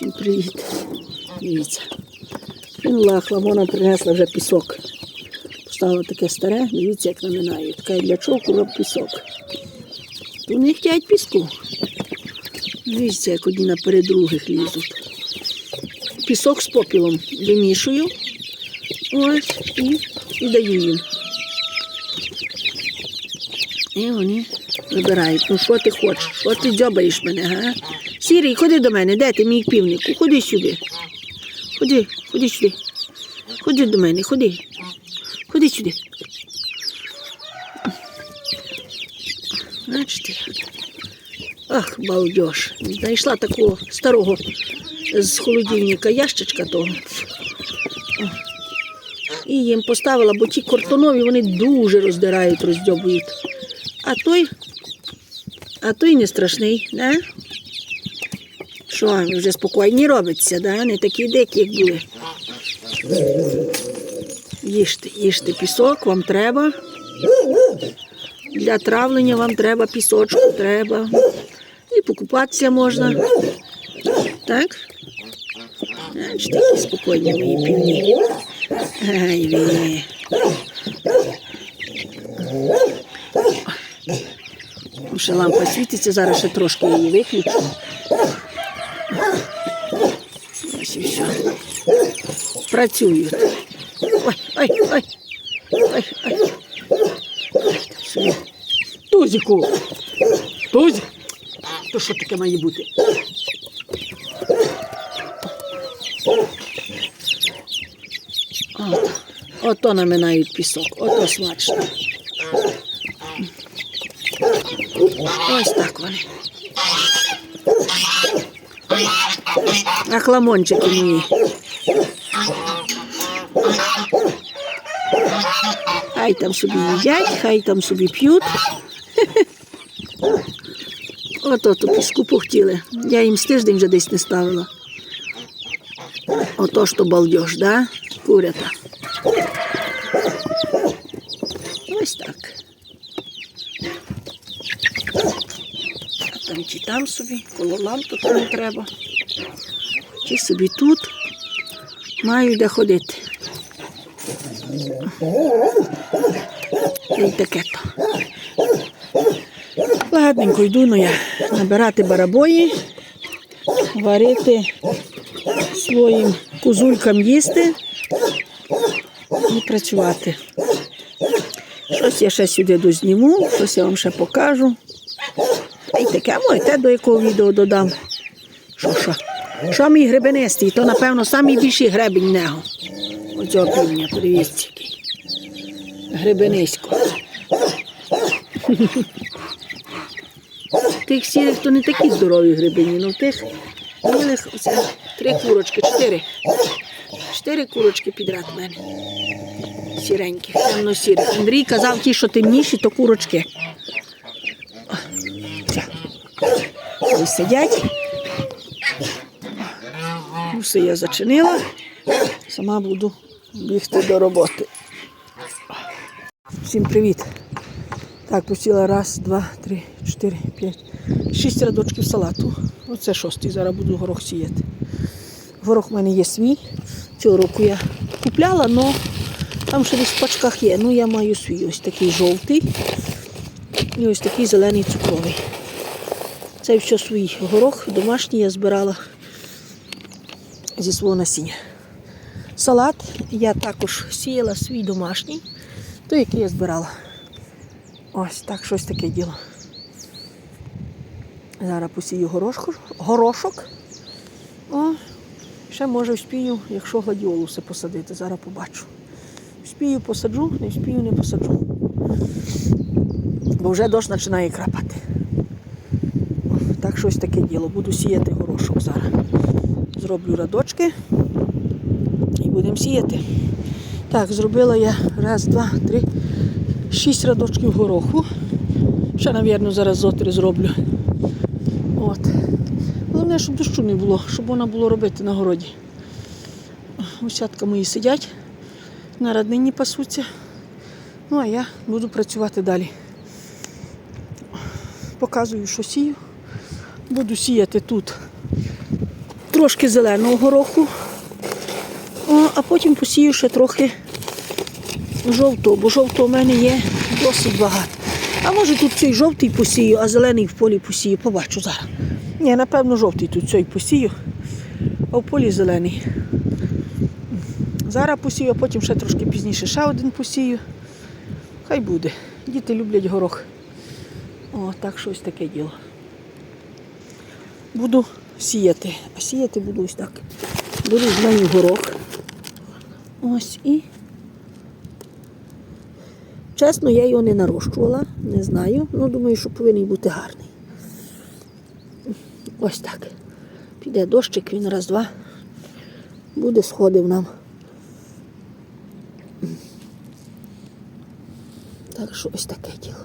Всім привіт. Дивіться. Кинула хламона, принесла вже пісок. Поставила таке старе, дивіться, як наминає. Така для чого курок пісок. То не хочуть піску. Дивіться, як одні наперед других лізуть. Пісок з попілом вимішую. Ось і, і даю їм. І вони вибирають. Ну що ти хочеш? Що ти дзьобаєш мене, га? Сірий, ходи до мене, де ти мій півнику? Ходи сюди. Ходи, ходи сюди. Ходи до мене, ходи. Ходи сюди. Бачите? Ах, балдеж. Знайшла такого старого з холодильника ящичка того. І їм поставила, бо ті картонові вони дуже роздирають, роздьобують. А той, а той не страшний, да? Що, вже спокійні робиться, да? не такі дикі, як були. Їжте, їжте пісок, вам треба. Для травлення вам треба пісочку, треба. І покупатися можна. Так? Бачите, які спокійні мої півні. Ай, ви. Ще лампа світиться, зараз ще трошки її виключу. Ось і все. Працюють. Ой, ой, ой. Ой, ой. Собі. Тузику. Тузик. То що таке має бути? От. Ото наминають пісок. Ото смачно. Ось так вони. Ахламончики мої. Хай там собі їдять, хай там собі п'ють. Ото ту піску похтіли. Я їм з тиждень вже десь не ставила. Ото ж то балдеж, да? Курята. Ось так. А там чи там собі, коло лампи то не треба. Чи собі тут маю де ходити. І таке то. Ладненько йду ну я набирати барабої, варити своїм козулькам їсти і працювати. Щось я ще сюди дозніму, щось я вам ще покажу. Й таке, а може, те до якого відео додам. Що, що? Мій гребенистий, то, напевно, найбільший гребень нього. Оцього півня, подивіться який. Гребенисько. Тих сірих то не такі здорові грибині, ну тих білих оце три курочки, чотири. Чотири курочки підряд в мене. Сіреньких, темно-сірих. Андрій казав, ті, що темніші, то курочки. Ось сидять. Все я зачинила. Сама буду бігти до роботи. Всім привіт. Так, посіла раз, два, три, чотири, п'ять, шість рядочків салату. Оце шостий. Зараз буду горох сіяти. Горох в мене є свій. Цього року я купляла, але там ще десь в пачках є. Ну, я маю свій ось такий жовтий і ось такий зелений цукровий. Це все свій горох домашній я збирала зі свого насіння. Салат я також сіяла свій домашній, той, який я збирала. Ось так щось таке діло. Зараз посію горошку, горошок. О, ще може вспію, якщо гладіолуси посадити, зараз побачу. Вспію посаджу, не вспію, не посаджу. Бо вже дощ починає крапати. Так щось таке діло. Буду сіяти горошок зараз. Зроблю радочки і будемо сіяти. Так, зробила я раз, два, три, шість радочків гороху. Ще, мабуть, зараз зотри зроблю. От. Головне, щоб дощу не було, щоб вона було робити на городі. Усятка мої сидять, на роднині пасуться. Ну, а я буду працювати далі. Показую, що сію. Буду сіяти тут трошки зеленого гороху, а потім посію ще трохи жовтого, бо жовтого в мене є досить багато. А може тут цей жовтий посію, а зелений в полі посію. Побачу зараз. Ні, напевно, жовтий тут цей посію, а в полі зелений. Зараз посію, а потім ще трошки пізніше ще один посію. Хай буде. Діти люблять горох. О, так що ось таке діло. Буду сіяти. А сіяти буду ось так. Беру з мене горох. Ось і. Чесно, я його не нарощувала, не знаю. Ну, думаю, що повинен бути гарний. Ось так. Піде дощик, він раз-два. Буде сходив нам. Так що ось таке діло.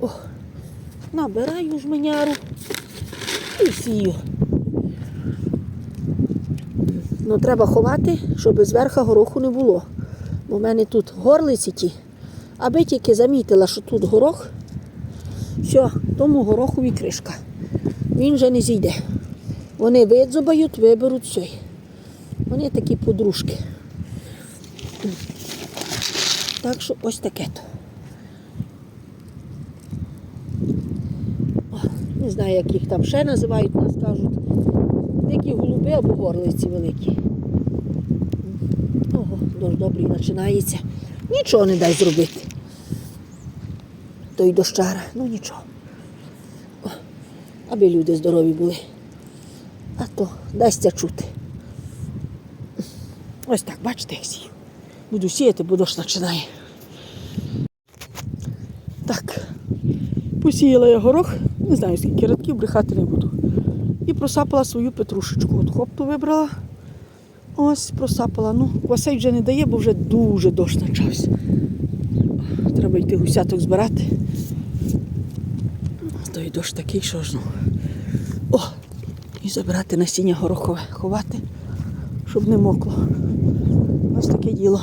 О, набираю жменяру і сію. Ну, треба ховати, щоб зверха гороху не було. Бо в мене тут горлиці ті. Аби тільки замітила, що тут горох, все, тому горохові кришка. Він вже не зійде. Вони видзубають, виберуть все. Вони такі подружки. Так що ось таке то. О, Не знаю, як їх там ще називають, нас кажуть. Дикі голуби або горлиці великі. Ого, дощ добрий починається. Нічого не дай зробити. Той дощара, ну нічого. О, аби люди здорові були. А то дасться чути. Ось так, бачите, як сію. Буду сіяти, бо дощ починає. Так, посіяла я горох, не знаю скільки рядків, брехати не буду. І просапала свою петрушечку. От хопту вибрала. Ось просапала. Ну, квасей вже не дає, бо вже дуже дощ почався. Треба йти гусяток збирати. Той дощ такий, що ж ну. О! І забирати насіння горохове, ховати, щоб не мокло. Ось таке діло.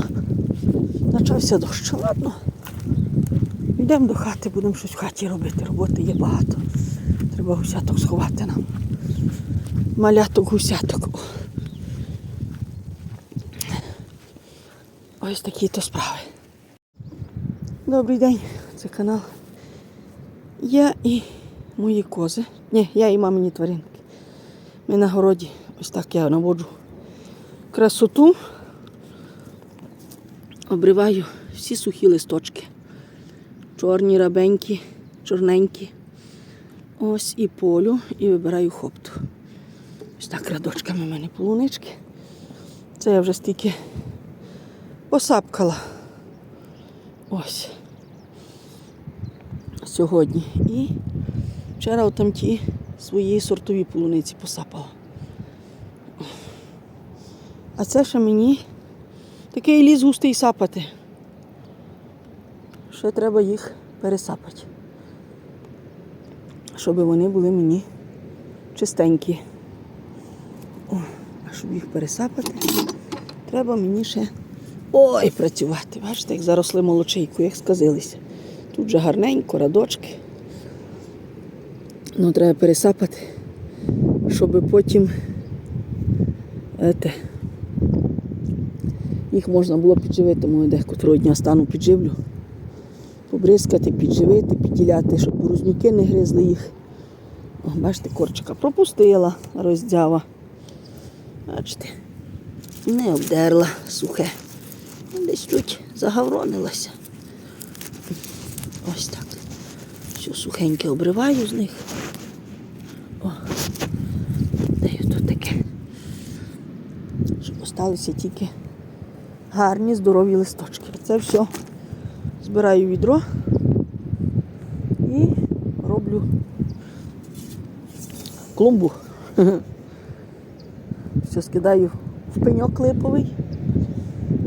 Почався дощ. Ладно. Йдемо до хати, будемо щось в хаті робити. Роботи є багато. Треба гусяток сховати нам. Маляток гусяток. Ось такі то справи. Добрий день, це канал. Я і мої кози. Ні, я і мамині тваринки. Ми на городі. Ось так я наводжу красоту. Обриваю всі сухі листочки. Чорні, рабенькі, чорненькі. Ось і полю, і вибираю хопту. Ось так рядочками в мене полунички. Це я вже стільки посапкала. Ось. Сьогодні. І вчора отам ті свої сортові полуниці посапала. А це ще мені такий ліс густий сапати. Ще треба їх пересапати. Щоб вони були мені чистенькі. О, а щоб їх пересапати, треба мені ще ой працювати. Бачите, як заросли молочейку, як сказилися. Тут же гарненько, радочки. Ну, треба пересапати, щоб потім ете, їх можна було підживити, може декотрого дня стану підживлю. Побризкати, підживити, підділяти, щоб борузнюки не гризли їх. О, бачите, корчика пропустила, роздява. Бачите, не обдерла сухе. Десь тут загавронилася. Ось так. Все сухеньке обриваю з них. О, де тут таке. Щоб осталися тільки гарні, здорові листочки. Це все збираю відро і роблю клумбу. Все скидаю в пеньок липовий.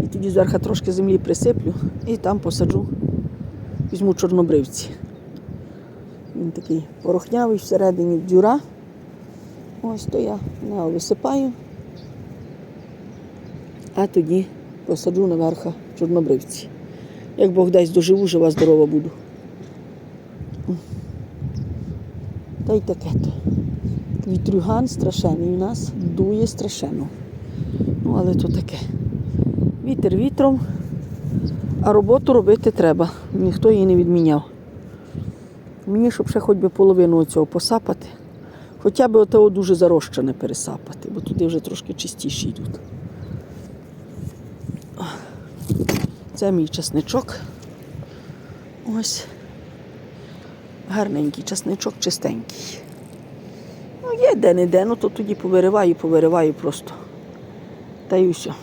І тоді зверху трошки землі присиплю і там посаджу, візьму чорнобривці. Він такий порохнявий, всередині дюра. Ось то я його висипаю, а тоді посаджу наверху чорнобривці. Як Бог дасть доживу, жива здорова буду. Та й таке то. Вітрюган страшенний у нас дує страшенно. Ну, але то таке. Вітер вітром, а роботу робити треба. Ніхто її не відміняв. Мені, щоб ще хоч би половину цього посапати, хоча б отого дуже зарощене пересапати, бо туди вже трошки чистіші йдуть. О, Це мій часничок. Ось. Гарненький часничок, чистенький. Ну, є де-не-де, ну то тоді повириваю, повириваю просто. Та й усе.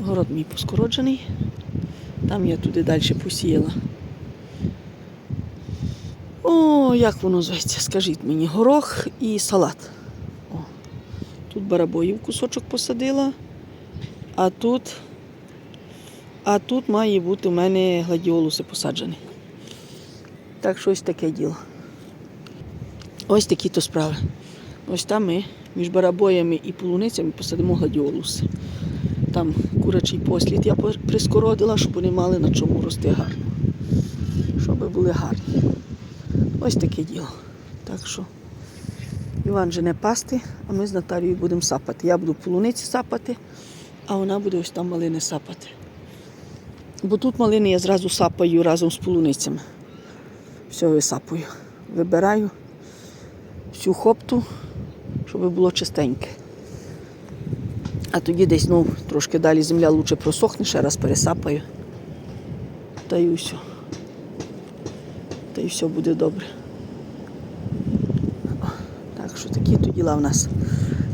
Город мій поскороджений. Там я туди далі посіяла. О, як воно зветься, скажіть мені, горох і салат. О, тут барабоїв кусочок посадила, а тут, а тут має бути у мене гладіолуси посаджені. Так що ось таке діло. Ось такі то справи. Ось там ми між барабоями і полуницями посадимо гладіолуси. Там курячий послід я прискородила, щоб вони мали на чому рости гарно. Щоб були гарні. Ось таке діло. Так що Іван же не пасти, а ми з Наталією будемо сапати. Я буду полуниці сапати, а вона буде ось там малини сапати. Бо тут малини я зразу сапаю разом з полуницями. Все висапую. Вибираю всю хопту, щоб було чистеньке. А тоді десь ну, трошки далі земля лучше просохне, ще раз пересапаю. Та й все. Та й все буде добре. Так що такі то діла в нас.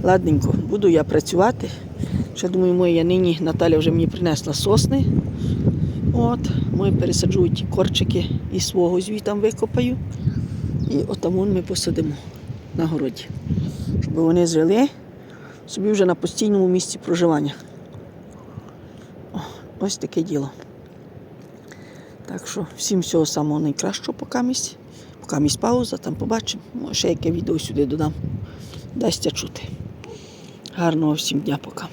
Ладненько, буду я працювати. Ще думаю, моя нині Наталя вже мені принесла сосни. От, ми пересаджую ті корчики і свого звітам викопаю. І отамон ми посадимо на городі. Щоб вони жили собі вже на постійному місці проживання. О, ось таке діло. Так що всім всього самого найкращого поки місць. Поки місць пауза, там побачимо. Ще яке відео сюди додам. Дасться чути. Гарного всім дня пока.